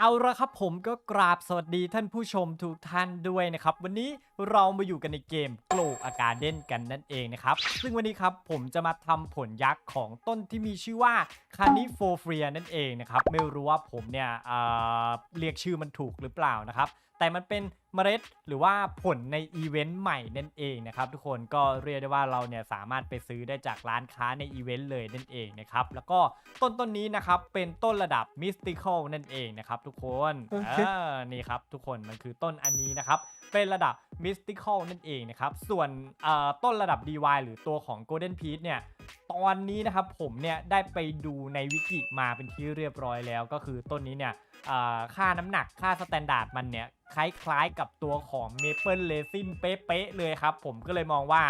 เอาละครับผมก็กราบสวัสดีท่านผู้ชมทุกท่านด้วยนะครับ วันนี้เรามาอยู่กันในเกมโกลอาการเด่นกันนั่นเองนะครับ ซึ่งวันนี้ครับผมจะมาทำผลยักษ์ของต้นที่มีชื่อว่าคานิโฟเฟียนั่นเองนะครับ ไม่รู้ว่าผมเนี่ยเเรียกชื่อมันถูกหรือเปล่านะครับ แต่มันเป็นเมล็ดหรือว่าผลในอีเวนต์ใหม่นั่นเองนะครับทุกคนก็เรียกได้ว่าเราเนี่ยสามารถไปซื้อได้จากร้านค้าในอีเวนต์เลยนั่นเองนะครับแล้วก็ต้นต้นนี้นะครับเป็นต้นระดับมิสติคอลนั่นเองนะครับทุกคนโอเคอ่านี่ครับทุกคนมันคือต้นอันนี้นะครับ เป็นระดับมิสติคอลนั่นเองนะครับ ส่วนต้นระดับ DY หรือตัวของ Golden Peach เนี่ยตอนนี้นะครับผมเนี่ยได้ไปดูในวิกิมาเป็นที่เรียบร้อยแล้ว ก็คือต้นนี้เนี่ยค่าน้ำหนักค่าสแตนดาร์ดมันเนี่ยคล้ายๆกับตัวของ Maple Resin เป๊ะๆเลยครับ ผมก็เลยมองว่า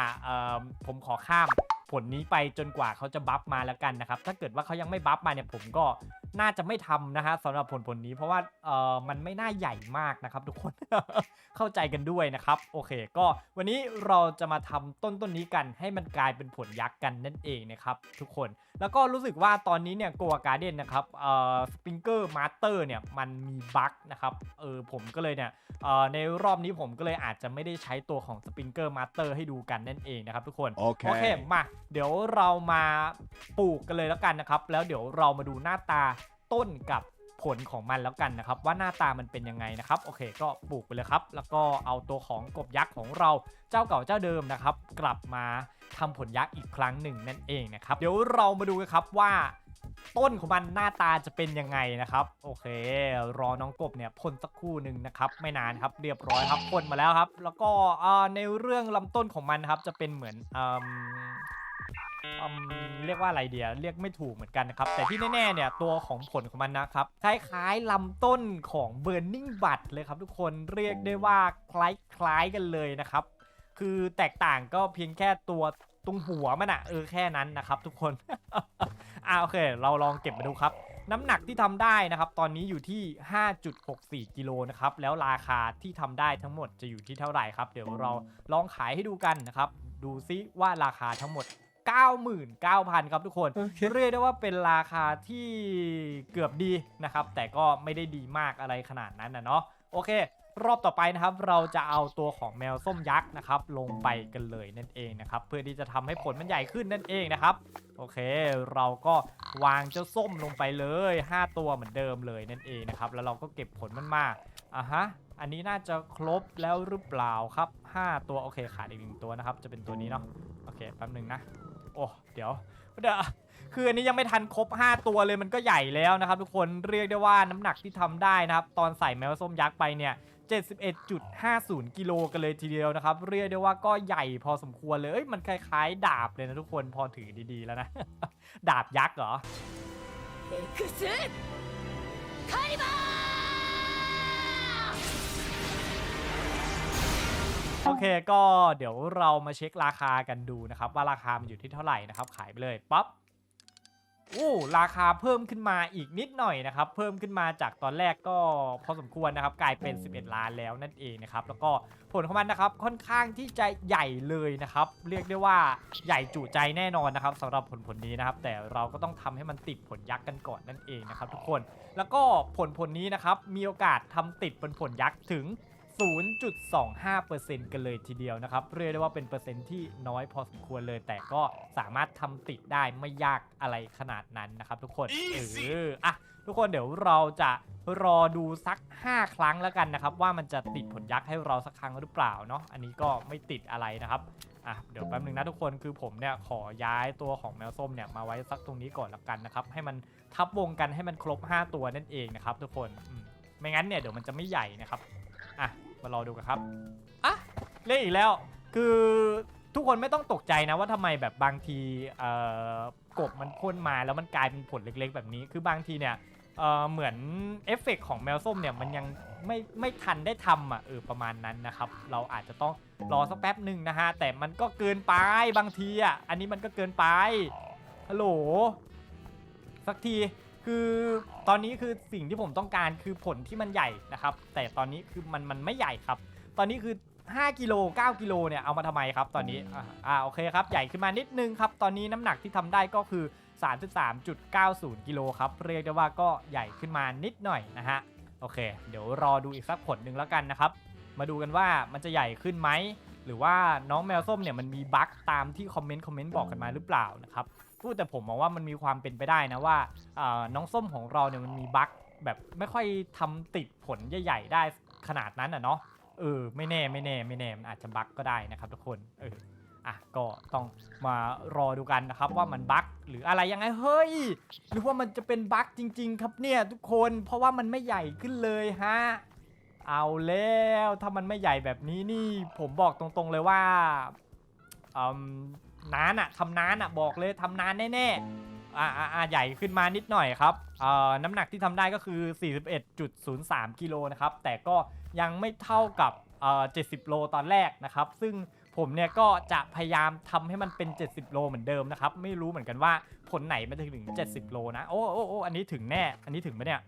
ผมขอข้ามผลนี้ไปจนกว่าเขาจะบัฟมาแล้วกันนะครับ ถ้าเกิดว่าเขายังไม่บัฟมาเนี่ยผมก็ น่าจะไม่ทำนะฮะสำหรับผลผลนี้เพราะว่าเอ่อมันไม่น่าใหญ่มากนะครับ ทุกคน เข้าใจกันด้วยนะครับโอเค ก็วันนี้เราจะมาทำต้นต้นนี้กันให้มันกลายเป็นผลยักษ์กันนั่นเองนะครับทุกคนแล้วก็รู้สึกว่าตอนนี้เนี่ยโกวาการ์เดนนะครับเอ่อสปริงเกอร์มาสเตอร์เนี่ยมันมีบั๊กนะครับเออผมก็เลยเนี่ยเอ่อในรอบนี้ผมก็เลยอาจจะไม่ได้ใช้ตัวของสปริงเกอร์มาสเตอร์ให้ดูกันนั่นเองนะครับทุกคนโอเคโอเคมาเดี๋ยวเรามาปลูกกันเลยแล้วกันนะครับแล้วเดี๋ยวเรามาดูหน้าตา ต้นกับผลของมันแล้วกันนะครับ ว่าหน้าตามันเป็นยังไงนะครับโอเค ก็ปลูกไปเลยครับ แล้วก็เอาตัวของกบยักษ์ของเราเจ้าเก่าเจ้าเดิมนะครับ กลับมาทำผลยักษ์อีกครั้งหนึ่งนั่นเองนะครับเดี๋ยวเรามาดูกันครับว่าต้นของมันหน้าตาจะเป็นยังไงนะครับ โอเค รอน้องกบเนี่ยพ่นสักครู่หนึ่งนะครับ ไม่นานครับเรียบร้อยครับพ่นมาแล้วครับ แล้วก็ในเรื่องลำต้นของมันครับจะเป็นเหมือน อืมเรียกว่าอะไรเดียเรียกไม่ถูกเหมือนกันนะครับ แต่ที่แน่ๆเนี่ยตัวของผลของมันนะครับ คล้ายๆลำต้นของ Burning b u d เลยครับทุกคนเรียกได้ว่าคล้ายๆกันเลยนะครับ คือแตกต่างก็เพียงแค่ตัวตรงหัวมันอะเออแค่นั้นนะครับทุกคน อ่าโอเค เราลองเก็บมาดูครับ น้ำหนักที่ทำได้นะครับ ตอนนี้อยู่ที่ 5.64กิโลนะครับ แล้วราคาที่ทำได้ทั้งหมดจะอยู่ที่เท่าไหร่ครับ เดี๋ยวเราลองขายให้ดูกันนะครับ ดูซิว่าราคาทั้งหมด 99,000 ครับทุกคนโอเคเรียกได้ว่าเป็นราคาที่เกือบดีนะครับ แต่ก็ไม่ได้ดีมากอะไรขนาดนั้นนะเนาะโอเค รอบต่อไปนะครับ เราจะเอาตัวของแมวส้มยักษ์นะครับ ลงไปกันเลยนั่นเองนะครับ เพื่อที่จะทำให้ผลมันใหญ่ขึ้นนั่นเองนะครับ โอเค เราก็วางเจ้าส้มลงไปเลย 5 ตัวเหมือนเดิมเลยนั่นเองนะครับ แล้วเราก็เก็บผลมันมาอะฮะอันนี้น่าจะครบแล้วหรือเปล่าครับ 5 ตัวโอเคขาดอีกหนึ่งตัวนะครับ จะเป็นตัวนี้เนาะโอเคแป๊บหนึ่งนะ โอ้เดี๋ยวเดี๋ยวคืออันนี้ยังไม่ทันครบ 5 ตัวเลยมันก็ใหญ่แล้วนะครับ ทุกคนเรียกได้ว่าน้ำหนักที่ทำได้นะครับ ตอนใส่แมวส้มยักษ์ไปเนี่ย 71.50 กิโลกันเลยทีเดียวนะครับ เรียกได้ว่าก็ใหญ่พอสมควรเลยเอ้ยมันคล้ายๆ ดาบเลยนะทุกคนพอถือดีๆแล้วนะ ดาบยักษ์เหรอ エクスカリバー โอเคก็เดี๋ยวเรามาเช็คราคากันดูนะครับ ว่าราคามันอยู่ที่เท่าไหร่นะครับ ขายไปเลยปั๊บอู้ราคาเพิ่มขึ้นมาอีกนิดหน่อยนะครับ เพิ่มขึ้นมาจากตอนแรกก็พอสมควรนะครับ กลายเป็น 11 ล้านแล้วนั่นเองนะครับ แล้วก็ผลของมันนะครับค่อนข้างที่จะใหญ่เลยนะครับ เรียกได้ว่าใหญ่จุใจแน่นอนนะครับสำหรับผลผลนี้นะครับ แต่เราก็ต้องทำให้มันติดผลยักษ์กันก่อนนั่นเองนะครับ ทุกคนแล้วก็ผลผลนี้นะครับมีโอกาสทำติดเป็นผลยักษ์ถึง 0.25%กันเลยทีเดียวนะครับ เรียกได้ว่าเป็นเปอร์เซ็นต์ที่น้อยพอสมควรเลย แต่ก็สามารถทำติดได้ไม่ยากอะไรขนาดนั้นนะครับทุกคนเอออะทุกคนเดี๋ยวเราจะรอดูสัก 5 ครั้งแล้วกันนะครับ ว่ามันจะติดผลยักษ์ให้เราสักครั้งหรือเปล่าเนาะอันนี้ก็ไม่ติดอะไรนะครับอะเดี๋ยวแป๊บนึงนะทุกคนคือผมเนี่ยขอย้ายตัวของแมวส้มเนี่ยมาไว้สักตรงนี้ก่อนละกันนะครับ ให้มันทับวงกันให้มันครบ 5 ตัวนั่นเองนะครับทุกคนอืมไม่งั้นเนี่ยเดี๋ยวมันจะไม่ใหญ่นะครับอะ มารอดูกันครับอะเล่นอีกแล้ว คือทุกคนไม่ต้องตกใจนะว่าทำไมแบบบางทีเอ่อกบมันพ่นมาแล้วมันกลายเป็นผลเล็ก ๆ แบบนี้ คือบางทีเนี่ยเอ่อเหมือนเอฟเฟกต์ของแมวส้มเนี่ยมันยังไม่ไม่ทันได้ทำอะเออประมาณนั้นนะครับ เราอาจจะต้องรอสักแป๊บหนึ่งนะฮะ แต่มันก็เกินไปบางทีอะอันนี้มันก็เกินไปฮัลโหลสักที คือตอนนี้คือสิ่งที่ผมต้องการคือผลที่มันใหญ่นะครับ แต่ตอนนี้คือมันมันไม่ใหญ่ครับ ตอนนี้คือ 5กิโล9กิโลเนี่ยเอามาทำไมครับตอนนี้อ่าอ่าโอเคครับใหญ่ขึ้นมานิดนึงครับ ตอนนี้น้ำหนักที่ทำได้ก็คือ 33.90กิโลครับเรียกได้ว่าก็ใหญ่ขึ้นมานิดหน่อยนะฮะโอเค เดี๋ยวรอดูอีกสักผลหนึ่งแล้วกันนะครับ มาดูกันว่ามันจะใหญ่ขึ้นไหมหรือว่าน้องแมวส้มเนี่ยมันมีบั๊กตามที่คอมเมนต์คอมเมนต์บอกกันมาหรือเปล่านะครับ พูดแต่ผมมองว่ามันมีความเป็นไปได้นะว่าน้องส้มของเราเนี่ยมันมีบั๊กแบบไม่ค่อยทำติดผลใหญ่ๆได้ขนาดนั้นอะเนาะเออไม่แน่ไม่แน่ไม่แน่มันอาจจะบั๊กก็ได้นะครับทุกคนเอออะก็ต้องมารอดูกันนะครับว่ามันบั๊กหรืออะไรยังไงเฮ้ยหรือว่ามันจะเป็นบั๊กจริง ๆ ครับเนี่ยทุกคนเพราะว่ามันไม่ใหญ่ขึ้นเลยฮะเอาแล้วถ้ามันไม่ใหญ่แบบนี้นี่ผมบอกตรงๆเลยว่าอืม นานอะทำนานอะบอกเลยทำนานแน่ๆอ่าอ่าอ่าใหญ่ขึ้นมานิดหน่อยครับเอ่อน้ำหนักที่ทำได้ก็คือ 41.03กิโลนะครับแต่ก็ยังไม่เท่ากับเอ่อ70 โลตอนแรกนะครับ ซึ่งผมเนี่ยก็จะพยายามทำให้มันเป็น 70 โลเหมือนเดิมนะครับ ไม่รู้เหมือนกันว่าผลไหนมันจะถึง 70 โลนะ โอ้โอ้โอ้อันนี้ถึงแน่ อันนี้ถึงไหมเนี่ย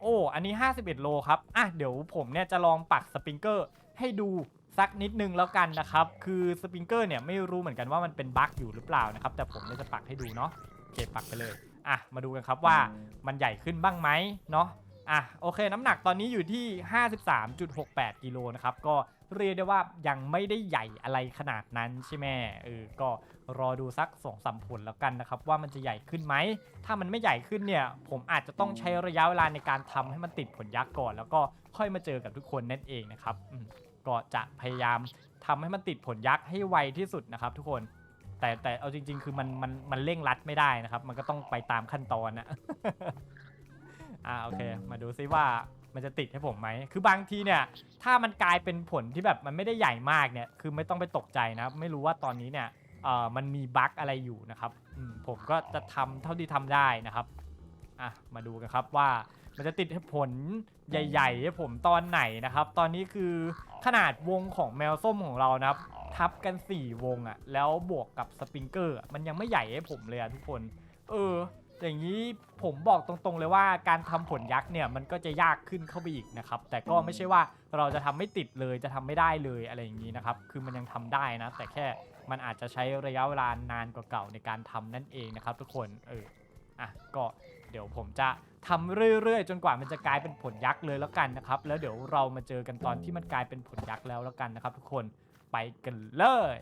โอ้ อันนี้ 51 โลครับ อะ เดี๋ยวผมเนี่ยจะลองปักสปริงเกอร์ให้ดู สักนิดนึงแล้วกันนะครับ คือสปริงเกอร์เนี่ยไม่รู้เหมือนกันว่ามันเป็นบั๊กอยู่หรือเปล่านะครับ แต่ผมจะปักให้ดูเนาะโอเคปักไปเลย อะ มาดูกันครับว่ามันใหญ่ขึ้นบ้างไหมเนาะอะโอเค น้ำหนักตอนนี้อยู่ที่ 53.68 กิโลนะครับ ก็เรียกได้ว่ายังไม่ได้ใหญ่อะไรขนาดนั้นใช่ไหมเออก็รอดูสัก2อสมผลแล้วกันนะครับ ว่ามันจะใหญ่ขึ้นไหม ถ้ามันไม่ใหญ่ขึ้นเนี่ย ผมอาจจะต้องใช้ระยะเวลาในการทำให้มันติดผลยักษ์ก่อน แล้วก็ค่อยมาเจอกับทุกคนนั่นเองนะครับอืม ก็จะพยายามทำให้มันติดผลยักษ์ให้ไวที่สุดนะครับ ทุกคน แต่แต่เอาจริง ๆ คือมันมันมันเร่งรัดไม่ได้นะครับ มันก็ต้องไปตามขั้นตอนนะอ่าโอเค มาดูซิว่ามันจะติดให้ผมไหม คือบางทีเนี่ย ถ้ามันกลายเป็นผลที่แบบมันไม่ได้ใหญ่มากเนี่ย คือไม่ต้องไปตกใจนะไม่รู้ว่าตอนนี้เนี่ยเอ่อมันมีบั๊กอะไรอยู่นะครับมผมก็จะทำเท่าที่ทำได้นะครับ อะ มาดูกันครับว่า มันจะติดให้ผลใหญ่ๆให้ผมตอนไหนนะครับ ตอนนี้คือขนาดวงของแมวส้มของเรานะครับ ทับกัน 4 วงอะ่ะ แล้วบวกกับสปริงเกอร์อะมันยังไม่ใหญ่ให้ผมเลยอะทุกคน เออ อย่างนี้ผมบอกตรงๆเลยว่าการทำผลยักษ์เนี่ยมันก็จะยากขึ้นเข้าไปอีกนะครับ แต่ก็ไม่ใช่ว่าเราจะทำไม่ติดเลยจะทำไม่ได้เลยอะไรอย่างนี้นะครับ คือมันยังทำได้นะ แต่แค่มันอาจจะใช้ระยะเวลานานกว่าเก่าในการทำนั่นเองนะครับ ทุกคน เออ อะ ก็เดี๋ยวผมจะทำเรื่อยๆ จนกว่ามันจะกลายเป็นผลยักษ์เลยแล้วกันนะครับ แล้วเดี๋ยวเรามาเจอกันตอนที่มันกลายเป็นผลยักษ์แล้วแล้วกันนะครับ ทุกคนไปกันเลย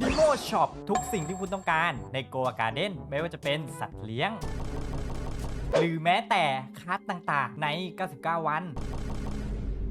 นิโมช็อปทุกสิ่งที่คุณต้องการในโก a การ์เด้นไม่ว่าจะเป็นสัตว์เลี้ยง หรือแม้แต่คัสต่างๆใน 99 วัน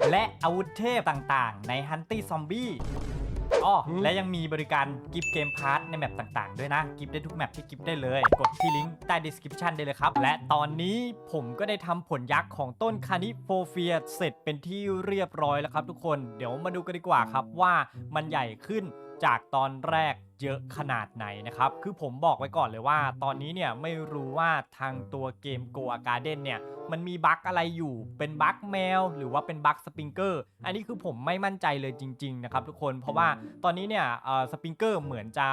และอาวุธเทพต่างๆ ใน Hunty Zombie อ้ อและยังมีบริการกิฟต์เกมพาร์ทในแมปต่างๆ ด้วยนะ กิฟต์ได้ทุกแมปที่กิฟต์ได้เลย กดที่ลิงก์ใต้ description ได้เลยครับ และตอนนี้ผมก็ได้ทำผลยักษ์ของต้นคานิโฟเฟียเสร็จเป็นที่เรียบร้อยแล้วครับทุกคน เดี๋ยวมาดูกันดีกว่าครับว่ามันใหญ่ขึ้น จากตอนแรกเยอะขนาดไหนนะครับ คือผมบอกไว้ก่อนเลยว่า ตอนนี้เนี่ยไม่รู้ว่าทางตัวเกม Go a Garden เนี่ยมันมีบั๊กอะไรอยู่ เป็นบั๊กแมว หรือว่าเป็นบั๊กสปริงเกอร์ อันนี้คือผมไม่มั่นใจเลยจริงๆนะครับทุกคน เพราะว่าตอนนี้เนี่ยสปริงเกอร์เหมือนจะ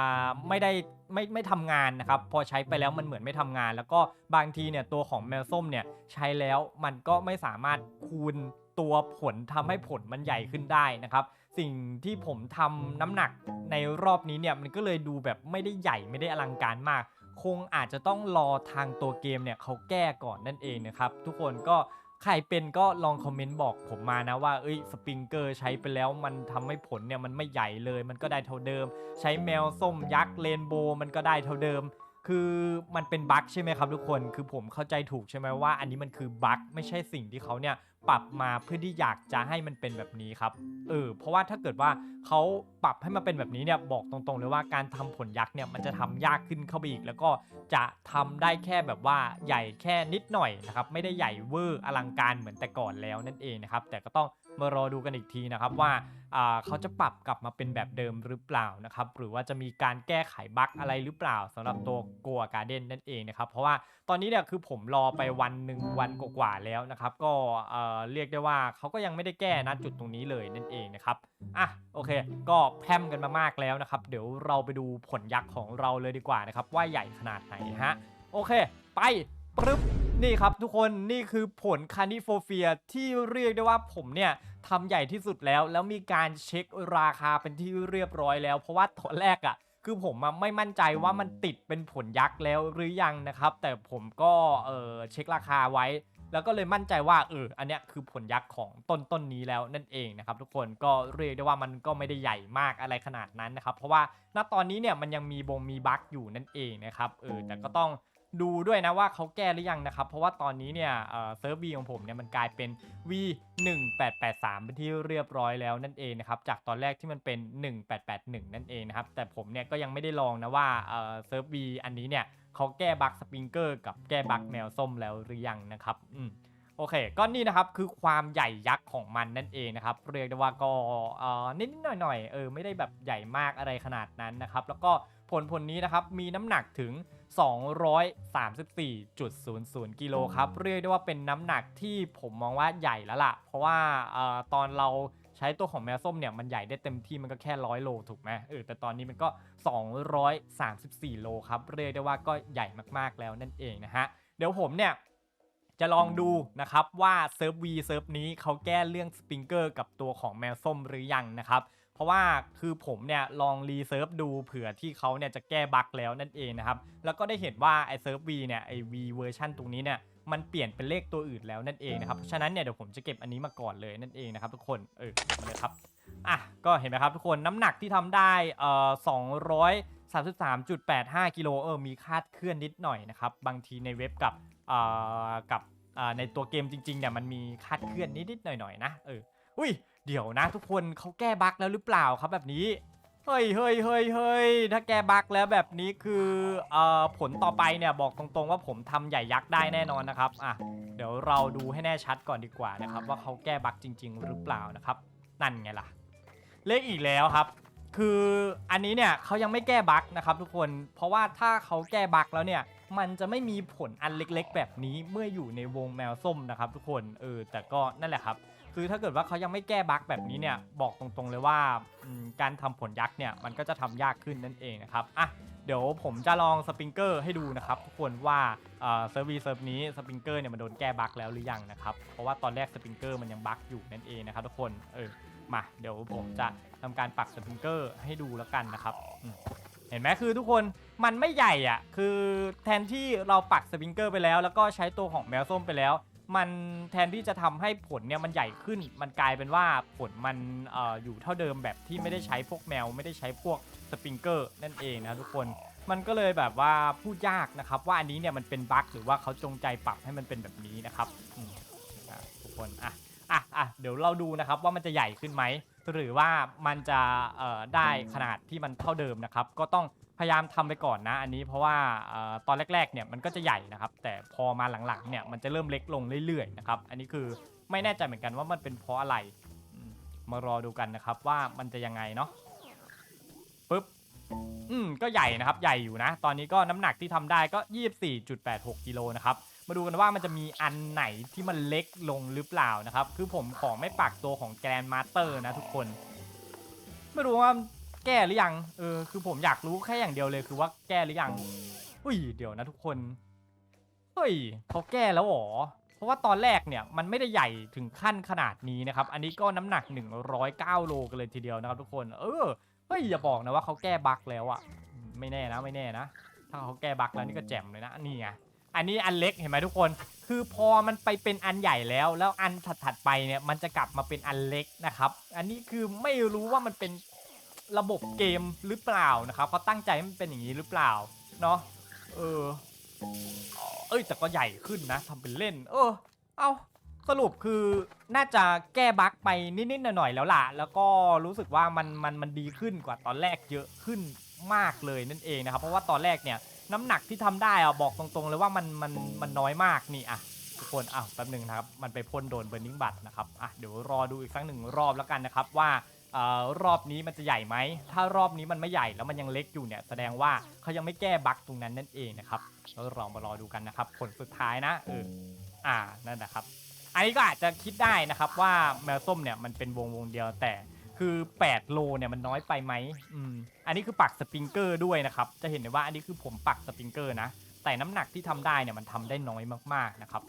ไม่ได้ไม่ไม่ทำงานนะครับ พอใช้ไปแล้วมันเหมือนไม่ทำงาน แล้วก็บางทีเนี่ยตัวของแมวส้มเนี่ยใช้แล้วมันก็ไม่สามารถคูณตัวผลทำให้ผลมันใหญ่ขึ้นได้นะครับ สิ่งที่ผมทำน้ำหนักในรอบนี้เนี่ยมันก็เลยดูแบบไม่ได้ใหญ่ไม่ได้อลังการมาก คงอาจจะต้องรอทางตัวเกมเนี่ยเขาแก้ก่อนนั่นเองนะครับ ทุกคนก็ใครเป็นก็ลองคอมเมนต์บอกผมมานะว่าเอ้ยสปริงเกอร์ใช้ไปแล้วมันทำให้ผลเนี่ยมันไม่ใหญ่เลย มันก็ได้เท่าเดิม ใช้แมวส้มยักษ์เรนโบว์มันก็ได้เท่าเดิม คือมันเป็นบั๊กใช่ไหมครับทุกคน คือผมเข้าใจถูกใช่ไหมว่า อันนี้มันคือบั๊กไม่ใช่สิ่งที่เขาเนี่ยปรับมาเพื่อที่อยากจะให้มันเป็นแบบนี้ครับ เออ เพราะว่าถ้าเกิดว่าเขาปรับให้มันเป็นแบบนี้เนี่ยบอกตรงๆเลยว่าการทำผลยักษ์เนี่ยมันจะทำยากขึ้นเข้าไปอีก แล้วก็จะทำได้แค่แบบว่าใหญ่แค่นิดหน่อยนะครับ ไม่ได้ใหญ่เวอร์อลังการเหมือนแต่ก่อนแล้วนั่นเองนะครับ แต่ก็ต้อง มารอดูกันอีกทีนะครับว่าเขาจะปรับกลับมาเป็นแบบเดิมหรือเปล่านะครับหรือว่าจะมีการแก้ไขบั๊กอะไรหรือเปล่าสำหรับตัว Go a Garden นั่นเองนะครับเพราะว่าตอนนี้เนี่ยคือผมรอไปวันหนึ่งวันกว่าๆแล้วนะครับก็เอ่อเรียกได้ว่าเขาก็ยังไม่ได้แก้นะจุดตรงนี้เลยนั่นเองนะครับอะโอเค ก็แพร่มกันมามากแล้วนะครับเดี๋ยวเราไปดูผลยักษ์ของเราเลยดีกว่านะครับว่าใหญ่ขนาดไหนฮะโอเค ไปปึ๊บนี่ครับทุกคนนี่คือผลคานิโฟเฟียที่เรียกได้ว่าผมเนี่ย ทำใหญ่ที่สุดแล้ว แล้วมีการเช็คราคาเป็นที่เรียบร้อยแล้ว เพราะว่าตอนแรกอะ่ะคือผมอะไม่มั่นใจว่ามันติดเป็นผลยักษ์แล้วหรือยังนะครับ แต่ผมก็เออเช็คราคาไว้ แล้วก็เลยมั่นใจว่าเอออันเนี้ยคือผลยักษ์ของต้นต้นนี้แล้วนั่นเองนะครับ ทุกคนก็เรียกได้ว่ามันก็ไม่ได้ใหญ่มากอะไรขนาดนั้นนะครับ เพราะว่าณตอนนี้เนี่ยมันยังมีบงมีบั๊กอยู่นั่นเองนะครับเออแต่ก็ต้อง ดูด้วยนะว่าเขาแก้หรือยังนะครับ เพราะว่าตอนนี้เนี่ยเซิร์ฟวีของผมเนี่ยมันกลายเป็น V 1883 เป็นที่เรียบร้อยแล้วนั่นเองนะครับจากตอนแรกที่มันเป็น 1881 นั่นเองนะครับแต่ผมเนี่ยก็ยังไม่ได้ลองนะว่าเซิร์ฟ V อันนี้เนี่ยเขาแก้บั๊กสปริงเกอร์กับแก้บั๊กแมวส้มแล้วหรือยังนะครับอืมโอเค ก็นี่นะครับคือความใหญ่ยักษ์ของมันนั่นเองนะครับ เรียกได้ว่าก็เออนิดๆหน่อยๆเออไม่ได้แบบใหญ่มากอะไรขนาดนั้นนะครับ แล้วก็ผลผลนี้นะครับมีน้ำหนักถึง 234.00 กิโลครับ เรียกได้ว่าเป็นน้ำหนักที่ผมมองว่าใหญ่แล้วล่ะ เพราะว่าออตอนเราใช้ตัวของแมวส้มเนี่ยมันใหญ่ได้เต็มที่มันก็แค่ร้อยโลถูกไหมเออแต่ตอนนี้มันก็ 234 โลครับ เรียกได้ว่าก็ใหญ่มากๆแล้วนั่นเองนะฮะ เดี๋ยวผมเนี่ยจะลองดูนะครับว่าเซิร์ฟวีเซิร์ฟนี้เขาแก้เรื่องสปริงเกอร์กับตัวของแมวส้มหรือยังนะครับ ราะว่าคือผมเนี่ยลองรีเซิร์ฟดูเผื่อที่เขาเนี่ยจะแก้บั๊กแล้วนั่นเองนะครับ แล้วก็ได้เห็นว่าไอเซิร์ฟวีเนี่ยไอวีเวอร์ชันตรงนี้เนี่ยมันเปลี่ยนเป็นเลขตัวอื่นแล้วนั่นเองนะครับ เพราะฉะนั้นเนี่ยเดี๋ยวผมจะเก็บอันนี้มาก่อนเลยนั่นเองนะครับทุกคน เออเก็บมาเลยครับ อะ ก็เห็นไหมครับทุกคนน้ำหนักที่ทำได้เอ่อ233.85กิโลเออมีคาดเคลื่อนนิดหน่อยนะครับ บางทีในเว็บกับเอ่อกับอ่าในตัวเกมจริงๆเนี่ยมันมีคาดเคลื่อนนิดๆหน่อยๆนะ เออ อุ้ย เดี๋ยวนะทุกคนเขาแก้บั๊กแล้วหรือเปล่าครับแบบนี้ เฮ้ยเฮ้ยเฮ้ยเฮ้ยถ้าแก้บั๊กแล้วแบบนี้คือเอ่อผลต่อไปเนี่ยบอกตรงๆว่าผมทำใหญ่ยักษ์ได้แน่นอนนะครับอะเดี๋ยวเราดูให้แน่ชัดก่อนดีกว่านะครับว่าเขาแก้บั๊กจริง ๆ หรือเปล่านะครับ นั่นไงล่ะ เลขอีกแล้วครับ คืออันนี้เนี่ยเขายังไม่แก้บั๊กนะครับ ทุกคนเพราะว่าถ้าเขาแก้บั๊กแล้วเนี่ยมันจะไม่มีผลอันเล็กๆ แบบนี้เมื่ออยู่ในวงแมวส้มนะครับ ทุกคนเออแต่ก็นั่นแหละครับ คือถ้าเกิดว่าเขายังไม่แก้บั๊กแบบนี้เนี่ยบอกตรงๆเลยว่าการทำผลยักษ์เนี่ยมันก็จะทำยากขึ้นนั่นเองนะครับอะเดี๋ยวผมจะลองสปริงเกอร์ให้ดูนะครับทุกคนว่าเอ่อเซิร์ฟวีเซิร์ฟนี้สปริงเกอร์เนี่ยมันโดนแก้บั๊กแล้วหรือยังนะครับเพราะว่าตอนแรกสปริงเกอร์มันยังบั๊กอยู่นั่นเองนะครับทุกคนเออมาเดี๋ยวผมจะทำการปักสปริงเกอร์ให้ดูแล้วกันนะครับเห็นไหมคือทุกคนมันไม่ใหญ่อะคือแทนที่เราปักสปริงเกอร์ไปแล้ว แล้วก็ใช้ตัวของแมวส้มไปแล้ว มันแทนที่จะทำให้ผลเนี่ยมันใหญ่ขึ้น มันกลายเป็นว่าผลมันอออยู่เท่าเดิมแบบที่ไม่ได้ใช้พวกแมว ไม่ได้ใช้พวกสปริงเกอร์นั่นเองนะทุกคนมันก็เลยแบบว่าพูดยากนะครับว่าอันนี้เนี่ยมันเป็นบั๊กหรือว่าเขาจงใจปรับให้มันเป็นแบบนี้นะครับทุกคนอะอะอะเดี๋ยวเราดูนะครับว่ามันจะใหญ่ขึ้นไหมหรือว่ามันจะได้ขนาดที่มันเท่าเดิมนะครับ ก็ต้อง พยายามทำไปก่อนนะอันนี้เพราะว่าตอนแรกๆเนี่ยมันก็จะใหญ่นะครับ แต่พอมาหลังๆเนี่ยมันจะเริ่มเล็กลงเรื่อยๆนะครับอันนี้คือไม่แน่ใจเหมือนกันว่ามันเป็นเพราะอะไรมารอดูกันนะครับว่ามันจะยังไงเนาะปึ๊บอืมก็ใหญ่นะครับใหญ่อยู่นะ ตอนนี้ก็น้ำหนักที่ทำได้ก็ 24.86กิโลนะครับมาดูกันว่ามันจะมีอันไหนที่มันเล็กลงหรือเปล่านะครับ คือผมขอไม่ปักตัวของแกรนมาสเตอร์นะทุกคน ไม่รู้ว่า ก้หรือยัง เออ คือผมอยากรู้แค่อย่างเดียวเลยคือว่าแก้หรือยัง อุ้ย เดี๋ยวนะทุกคน เฮ้ยเขาแก้แล้วเหรอ เพราะว่าตอนแรกเนี่ยมันไม่ได้ใหญ่ถึงขั้นขนาดนี้นะครับ อันนี้ก็น้ำหนัก 109 โลกันเลยทีเดียวนะครับทุกคน เออ เฮ้ยอย่าบอกนะว่าเขาแก้บั๊กแล้วอะไม่แน่นะไม่แน่นะ ถ้าเขาแก้บั๊กแล้วนี่ก็แจ่มเลยนะ นี่ไง อันนี้อันเล็กเห็นไหมทุกคน คือพอมันไปเป็นอันใหญ่แล้ว แล้วอันถัดๆไปเนี่ยมันจะกลับมาเป็นอันเล็กนะครับ อันนี้คือไม่รู้ว่ามันเป็น ระบบเกมหรือเปล่านะครับเขาตั้งใจให้มันเป็นอย่างนี้หรือเปล่าเนาะเออเอ้ยแต่ก็ใหญ่ขึ้นนะทำเป็นเล่น เออ เอาสรุปคือน่าจะแก้บั๊กไปนิดๆหน่อยๆแล้วล่ะ แล้วก็รู้สึกว่ามันมันมันดีขึ้นกว่าตอนแรกเยอะขึ้นมากเลยนั่นเองนะครับ เพราะว่าตอนแรกเนี่ยน้ำหนักที่ทำได้อะบอกตรงๆเลยว่ามันมันมันน้อยมากนี่อะทุกคนอะแป๊บหนึ่งนะครับ มันไปพ่นโดนเบอร์นิงบัตนะครับอะเดี๋ยวรอดูอีกสักหนึ่งรอบแล้วกันนะครับว่า เอ่อรอบนี้มันจะใหญ่ไหม ถ้ารอบนี้มันไม่ใหญ่แล้วมันยังเล็กอยู่เนี่ยแสดงว่าเขายังไม่แก้บั๊กตรงนั้นนั่นเองนะครับแล้วเรามารอดูกันนะครับ ผลสุดท้ายนะเอออ่านั่นนะครับ อันนี้ก็อาจจะคิดได้นะครับว่าแมวส้มเนี่ยมันเป็นวงวงเดียวแต่คือ 8 โลเนี่ยมันน้อยไปไหมอืมอันนี้คือปักสปริงเกอร์ด้วยนะครับ จะเห็นได้ว่าอันนี้คือผมปักสปริงเกอร์นะ แต่น้ำหนักที่ทำได้เนี่ยมันทำได้น้อยมากๆนะครับ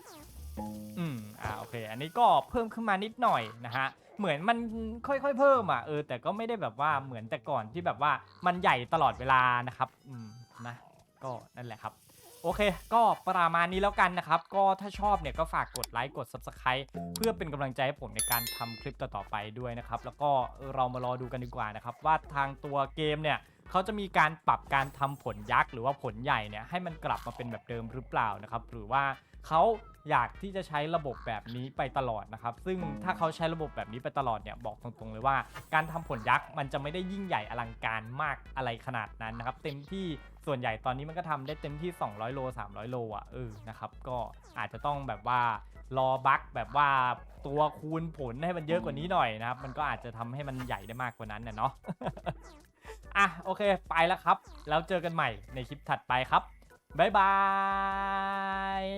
อืมอ่าโอเค อันนี้ก็เพิ่มขึ้นมานิดหน่อยนะฮะเหมือนมันค่อยๆเพิ่มอะเออแต่ก็ไม่ได้แบบว่าเหมือนแต่ก่อนที่แบบว่ามันใหญ่ตลอดเวลานะครับอืมนะก็นั่นแหละครับ โอเค ก็ประมาณนี้แล้วกันนะครับ ก็ถ้าชอบเนี่ยก็ฝากกดไลค์กด Subscribe เพื่อเป็นกำลังใจให้ผมในการทำคลิปต่อๆไปด้วยนะครับ แล้วก็เรามารอดูกันดีกว่านะครับ ว่าทางตัวเกมเนี่ยเขาจะมีการปรับการทำผลยักษ์หรือว่าผลใหญ่เนี่ยให้มันกลับมาเป็นแบบเดิมหรือเปล่านะครับ หรือว่าเขา อยากที่จะใช้ระบบแบบนี้ไปตลอดนะครับ ซึ่งถ้าเขาใช้ระบบแบบนี้ไปตลอดเนี่ยบอกตรงๆเลยว่า การทำผลยักษ์มันจะไม่ได้ยิ่งใหญ่อลังการมากอะไรขนาดนั้นนะครับ เต็มที่ส่วนใหญ่ตอนนี้มันก็ทำได้เต็มที่ 200 โล 300 โลอะเออนะครับก็อาจจะต้องแบบว่ารอบั๊กแบบว่าตัวคูณผลให้มันเยอะกว่านี้หน่อยนะครับ มันก็อาจจะทำให้มันใหญ่ได้มากกว่านั้นนะเนาะอะโอเคไปแล้วครับ แล้วเจอกันใหม่ในคลิปถัดไปครับบ๊ายบาย